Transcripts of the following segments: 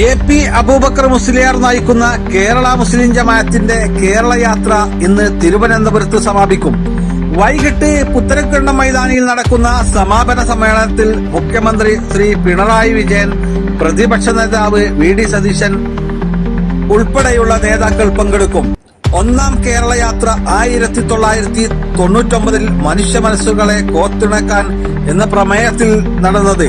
A P Abubakar Musliyar നയിക്കുന്ന കേരള മുസ്ലിം ജമാഅത്തിന്റെ കേരള യാത്ര ഇന്ന് തിരുവനന്തപുരത്ത് സമാപിക്കും. വൈകിട്ട് പുത്തരക്കണ്ടം മൈതാനിയിൽ നടക്കുന്ന സമാപന സമ്മേളനത്തിൽ മുഖ്യമന്ത്രി ശ്രീ പിണറായി വിജയൻ പ്രതിപക്ഷ നേതാവ് വി ഡി സതീശൻ ഉൾപ്പെടെയുള്ള നേതാക്കൾ പങ്കെടുക്കും. ഒന്നാം കേരള യാത്ര ആയിരത്തി തൊള്ളായിരത്തി തൊണ്ണൂറ്റൊമ്പതിൽ മനുഷ്യ മനസ്സുകളെ കോത്തിണക്കാൻ എന്ന പ്രമേയത്തിൽ നടന്നത്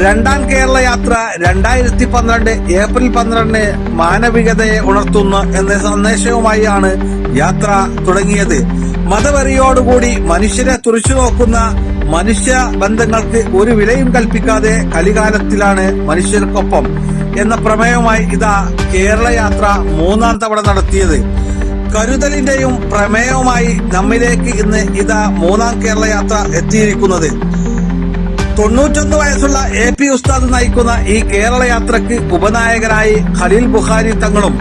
രണ്ടാം കേരള യാത്ര രണ്ടായിരത്തി പന്ത്രണ്ട് ഏപ്രിൽ പന്ത്രണ്ടിന് മാനവികതയെ ഉണർത്തുന്നു എന്ന സന്ദേശവുമായാണ് യാത്ര തുടങ്ങിയത്. മതവെറിയോടുകൂടി മനുഷ്യരെ തുറച്ചു നോക്കുന്ന മനുഷ്യ ബന്ധങ്ങൾക്ക് ഒരു വിലയും കൽപ്പിക്കാതെ കലികാലത്തിലാണ് മനുഷ്യർക്കൊപ്പം എന്ന പ്രമേയവുമായി ഇതാ കേരള യാത്ര മൂന്നാം തവണ നടത്തിയത്. കരുതലിന്റെയും പ്രമേയവുമായി നമ്മിലേക്ക് ഇന്ന് ഇതാ മൂന്നാം കേരള യാത്ര എത്തിയിരിക്കുന്നത്. തൊണ്ണൂറ്റൊന്ന് വയസ്സുള്ള എ പി ഉസ്താദ് നയിക്കുന്ന ഈ കേരള യാത്രയ്ക്ക് ഉപനായകരായി ഖലീൽ ബുഖാരി തങ്ങളും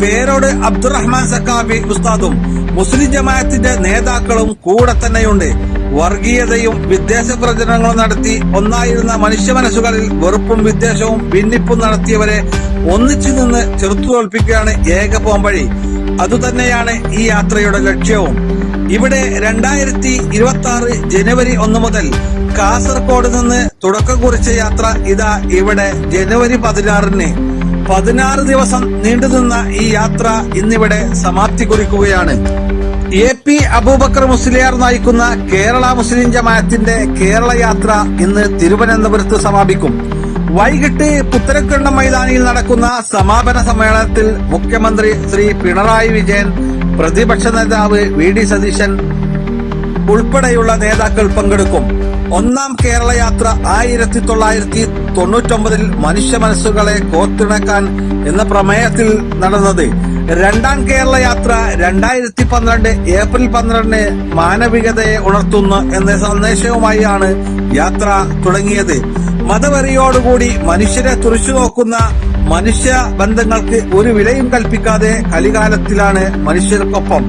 പേരോട് അബ്ദുറഹ്മാൻ സക്കാബി ഉസ്താദും മുസ്ലിം ജമാഅത്തിന്റെ നേതാക്കളും കൂടെ തന്നെയുണ്ട്. വർഗീയതയും വിദ്വേഷ പ്രചരണങ്ങളും നടത്തി ഒന്നായിരുന്ന മനുഷ്യ മനസ്സുകളിൽ വെറുപ്പും വിദ്വേഷവും ഭിന്നിപ്പും നടത്തിയവരെ ഒന്നിച്ചു നിന്ന് ചെറുത്തു തോൽപ്പിക്കുകയാണ് ഏക പോംവഴി. അതുതന്നെയാണ് ഈ യാത്രയുടെ ലക്ഷ്യവും. ഇവിടെ രണ്ടായിരത്തി ഇരുപത്തി ആറ് ജനുവരി ഒന്ന് മുതൽ കാസർഗോഡ് നിന്ന് തുടക്കം കുറിച്ച യാത്ര ഇതാ ഇവിടെ ജനുവരി പതിനാറിന്. പതിനാറ് ദിവസം നീണ്ടു നിന്ന ഈ യാത്ര ഇന്നിവിടെ സമാപ്തി കുറിക്കുകയാണ് എ പി അബൂബക്കർ മുസ്ലിയാർ നയിക്കുന്ന കേരള മുസ്ലിം ജമാഅത്തിന്റെ കേരള യാത്ര ഇന്ന് തിരുവനന്തപുരത്ത് സമാപിക്കും. വൈകിട്ട് പുത്തരക്കണ്ടം മൈതാനിയിൽ നടക്കുന്ന സമാപന സമ്മേളനത്തിൽ മുഖ്യമന്ത്രി ശ്രീ പിണറായി വിജയൻ പ്രതിപക്ഷ നേതാവ് വി ഡി സതീശൻ ഉൾപ്പെടെയുള്ള നേതാക്കൾ പങ്കെടുക്കും. ഒന്നാം കേരള യാത്ര ആയിരത്തി തൊള്ളായിരത്തി തൊണ്ണൂറ്റൊമ്പതിൽ മനുഷ്യ മനസ്സുകളെ കോത്തിണക്കാൻ എന്ന പ്രമേയത്തിൽ നടന്നത്. രണ്ടാം കേരള യാത്ര രണ്ടായിരത്തി പന്ത്രണ്ട് ഏപ്രിൽ പന്ത്രണ്ടിന് മാനവികതയെ ഉണർത്തുന്നു എന്ന സന്ദേശവുമായാണ് യാത്ര തുടങ്ങിയത്. മതവെറിയോടുകൂടി മനുഷ്യരെ തുറച്ചു നോക്കുന്ന മനുഷ്യ ബന്ധങ്ങൾക്ക് ഒരു വിലയും കൽപ്പിക്കാതെ കലികാലത്തിലാണ് മനുഷ്യർക്കൊപ്പം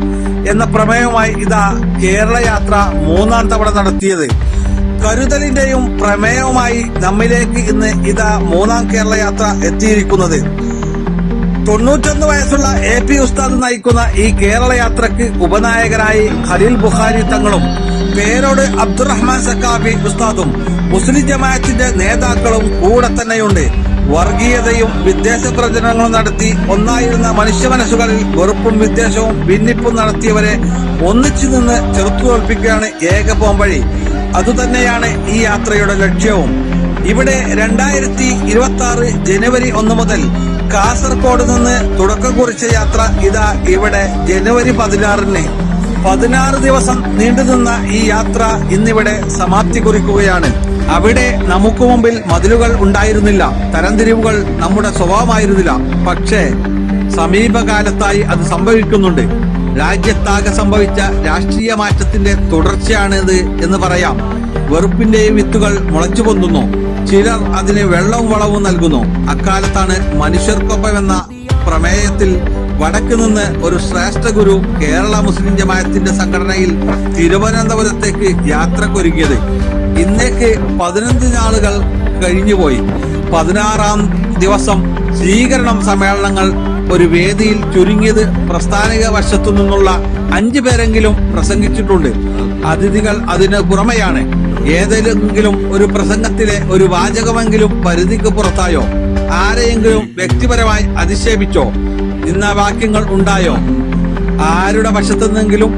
എന്ന പ്രമേയവുമായി ഇതാ കേരള യാത്ര മൂന്നാം തവണ നടത്തിയത്. കരുതലിന്റെയും പ്രമേയവുമായി നമ്മിലേക്ക് ഇന്ന് ഇതാ മൂന്നാം കേരള യാത്ര എത്തിയിരിക്കുന്നത്. തൊണ്ണൂറ്റൊന്ന് വയസ്സുള്ള എ പി ഉസ്താദ് നയിക്കുന്ന ഈ കേരള യാത്രയ്ക്ക് ഉപനായകരായി ഖലീൽ ബുഖാരി തങ്ങളും പേരോട് അബ്ദുറഹ്മാൻ സക്കാഫി ഉസ്താദും മുസ്ലിം ജമാഅത്തിന്റെ നേതാക്കളും കൂടെ തന്നെയുണ്ട്. വർഗീയതയും വിദ്വേഷ പ്രചരണങ്ങളും നടത്തി ഒന്നായിരുന്ന മനുഷ്യ മനസ്സുകളിൽ വെറുപ്പും വിദ്വേഷവും ഭിന്നിപ്പും നടത്തിയവരെ ഒന്നിച്ചു നിന്ന് ചെറുത്തു തോൽപ്പിക്കുകയാണ് ഏക പോംവഴി അതുതന്നെയാണ് ഈ യാത്രയുടെ ലക്ഷ്യവും. ഇവിടെ രണ്ടായിരത്തി ഇരുപത്തി ആറ് ജനുവരി ഒന്ന് മുതൽ കാസർഗോഡ് നിന്ന് തുടക്കം കുറിച്ച യാത്ര ഇതാ ഇവിടെ ജനുവരി പതിനാറിന്. പതിനാറ് ദിവസം നീണ്ടുനിന്ന ഈ യാത്ര ഇന്നിവിടെ സമാപ്തി കുറിക്കുകയാണ് അവിടെ നമുക്ക് മുമ്പിൽ മതിലുകൾ ഉണ്ടായിരുന്നില്ല. തരംതിരിവുകൾ നമ്മുടെ സ്വഭാവമായിരുന്നില്ല. പക്ഷേ സമീപകാലത്തായി അത് സംഭവിക്കുന്നുണ്ട്. രാജ്യത്താകെ സംഭവിച്ച രാഷ്ട്രീയ മാറ്റത്തിന്റെ തുടർച്ചയാണിത് എന്ന് പറയാം. വെറുപ്പിന്റെയും വിത്തുകൾ മുളച്ചു പൊന്തുന്നു. ചിലർ അതിന് വെള്ളവും വളവും നൽകുന്നു. അക്കാലത്താണ് മനുഷ്യർക്കൊപ്പം എന്ന പ്രമേയത്തിൽ വടക്ക് നിന്ന് ഒരു ശ്രേഷ്ഠ ഗുരു കേരള മുസ്ലിം ജമാഅത്തിന്റെ സംഘടനയിൽ തിരുവനന്തപുരത്തേക്ക് യാത്രക്കൊരുങ്ങിയത്. ഇന്നേക്ക് പതിനഞ്ച് നാളുകൾ കഴിഞ്ഞുപോയി. പതിനാറാം ദിവസം സ്വീകരണം സമ്മേളനങ്ങൾ ഒരു വേദിയിൽ ചുരുങ്ങിയത് പ്രസ്ഥാനിക വശത്തു നിന്നുള്ള അഞ്ചു പേരെങ്കിലും പ്രസംഗിച്ചിട്ടുണ്ട്. അതിഥികൾ അതിന് പുറമെയാണ്. ഏതെങ്കിലും ഒരു പ്രസംഗത്തിലെ ഒരു വാചകമെങ്കിലും പരിധിക്ക് പുറത്തായോ? ആരെയെങ്കിലും വ്യക്തിപരമായി അധിക്ഷേപിച്ചോ? ഇന്ന വാക്യങ്ങൾ ഉണ്ടായോ? ആരുടെ പക്ഷത്തുനിന്നെങ്കിലും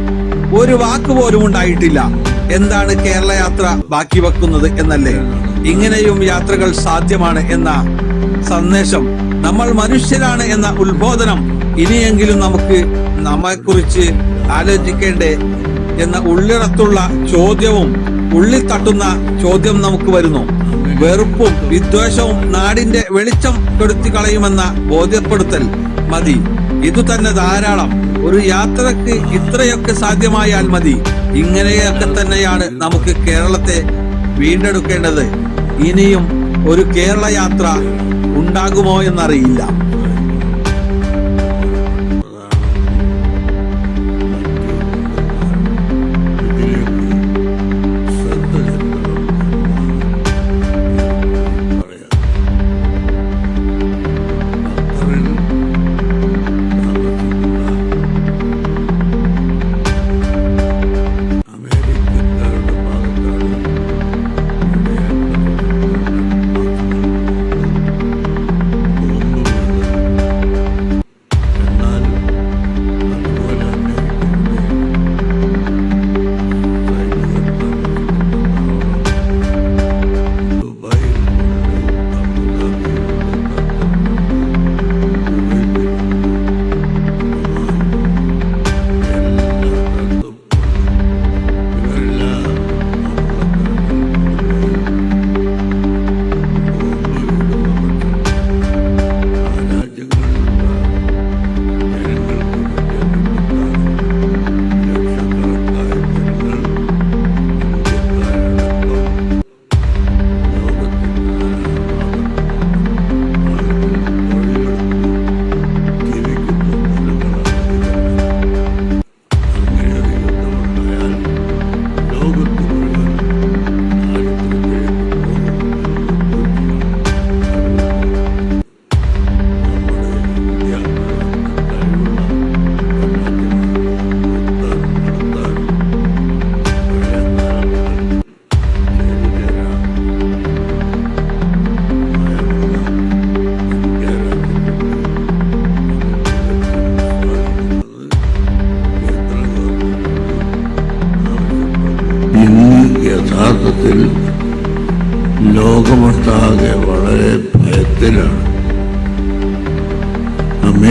ഒരു വാക്ക് പോലും ഉണ്ടായിട്ടില്ല. എന്താണ് കേരള യാത്ര ബാക്കി വെക്കുന്നത് എന്നല്ലേ? ഇങ്ങനെയും യാത്രകൾ സാധ്യമാണ് എന്ന സന്ദേശം നമ്മൾ മനുഷ്യരാണ് എന്ന ഉത്ബോധനം ഇനിയെങ്കിലും നമുക്ക് നമ്മെക്കുറിച്ച് ആലോചിക്കേണ്ടേ എന്ന ഉള്ളിടത്തുള്ള ചോദ്യവും ഉള്ളിൽ തട്ടുന്ന ചോദ്യം നമുക്ക് വരുന്നു. വെറുപ്പും വിദ്വേഷവും നാടിന്റെ വെളിച്ചം കെടുത്തി കളയുമെന്ന ബോധ്യപ്പെടുത്തൽ മതി. ഇതു തന്നെ ധാരാളം. ഒരു യാത്രയ്ക്ക് ഇത്രയൊക്കെ സാധ്യമായാൽ മതി. ഇങ്ങനെയൊക്കെ തന്നെയാണ് നമുക്ക് കേരളത്തെ വീണ്ടെടുക്കേണ്ടത്. ഇനിയും ഒരു കേരള യാത്ര ഉണ്ടാകുമോ എന്നറിയില്ല.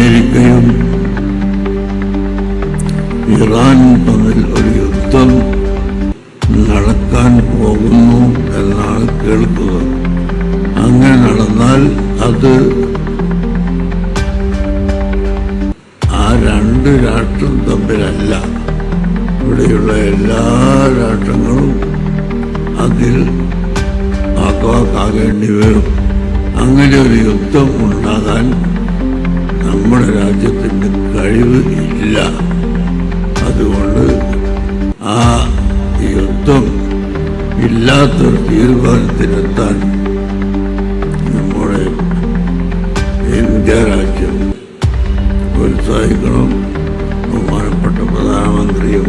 അമേരിക്കയും ഇറാനും തമ്മിൽ ഒരു യുദ്ധം നടക്കാൻ പോകുന്നു എന്നാണ് കേൾക്കുക അങ്ങനെ നടന്നാൽ അത് ആ രണ്ട് രാഷ്ട്രം തമ്മിലല്ല. ഇവിടെയുള്ള എല്ലാ രാഷ്ട്രങ്ങളും അതിൽ ആക്കാക്കാകേണ്ടി വരും. അങ്ങനെ ഒരു യുദ്ധം ഉണ്ടാകാൻ നമ്മുടെ രാജ്യത്തിന് കഴിവ് ഇല്ല. അതുകൊണ്ട് ആ യുദ്ധം ഇല്ലാത്തൊരു തീരുമാനത്തിലെത്താൻ നമ്മുടെ ഇന്ത്യ രാജ്യം പ്രോത്സാഹിക്കണം. ബഹുമാനപ്പെട്ട പ്രധാനമന്ത്രിയും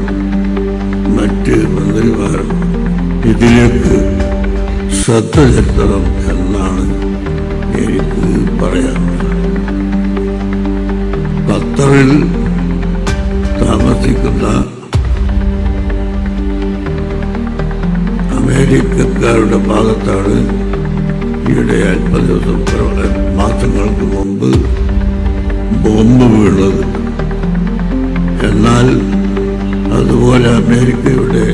മറ്റ് മന്ത്രിമാരും ഇതിലേക്ക് ശ്രദ്ധ ചെലുത്തണം എന്നാണ് എനിക്ക് പറയാനുള്ളത്. ഖത്തറിൽ താമസിക്കുന്ന അമേരിക്കക്കാരുടെ ഭാഗത്താണ് ഈയിടെ അല്പ ദിവസം മാസങ്ങൾക്ക് മുമ്പ് ബോംബ് വീണത്. എന്നാൽ അതുപോലെ അമേരിക്കയുടെ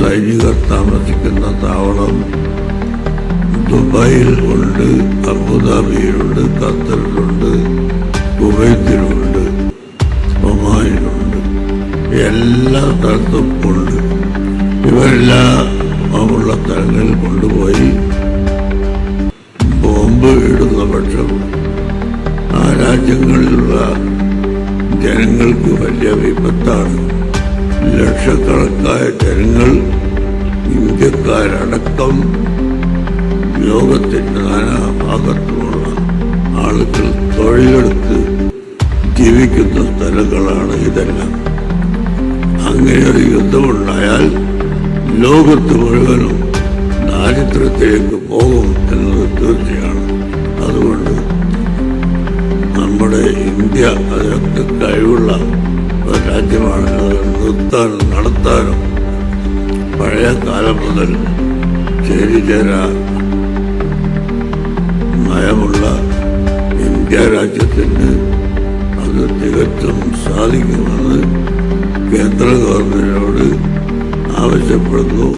സൈനികർ താമസിക്കുന്ന താവളം ദുബായിൽ ഉണ്ട്. രാജ്യങ്ങളിലുള്ള ജനങ്ങൾക്ക് വലിയ വിപത്താണ്. ലക്ഷക്കണക്കായ ജനങ്ങൾ ഇന്ത്യക്കാരടക്കം ലോകത്തിന്റെ നാനാ ഭാഗത്തുമുള്ള ആളുകൾ തൊഴിലെടുത്ത് ജീവിക്കുന്ന സ്ഥലങ്ങളാണ് ഇതെല്ലാം. അങ്ങനെ ഒരു യുദ്ധമുണ്ടായാൽ ലോകത്ത് മുഴുവനും ദാരിദ്ര്യത്തിലേക്ക് പോകും എന്നത് തീർച്ചയാണ്. അതുകൊണ്ട് നമ്മുടെ ഇന്ത്യ അതിനൊക്കെ കഴിവുള്ള രാജ്യമാണ്. അത് നിർത്താനും നടത്താനും പഴയ കാലം മുതൽ ചേരിചേര നയമുള്ള ഇന്ത്യ രാജ്യത്തിന് അത് തികച്ചും സാധിക്കുമെന്ന് കേന്ദ്ര ഗവൺമെന്റിനോട് ആവശ്യപ്പെടുന്നു.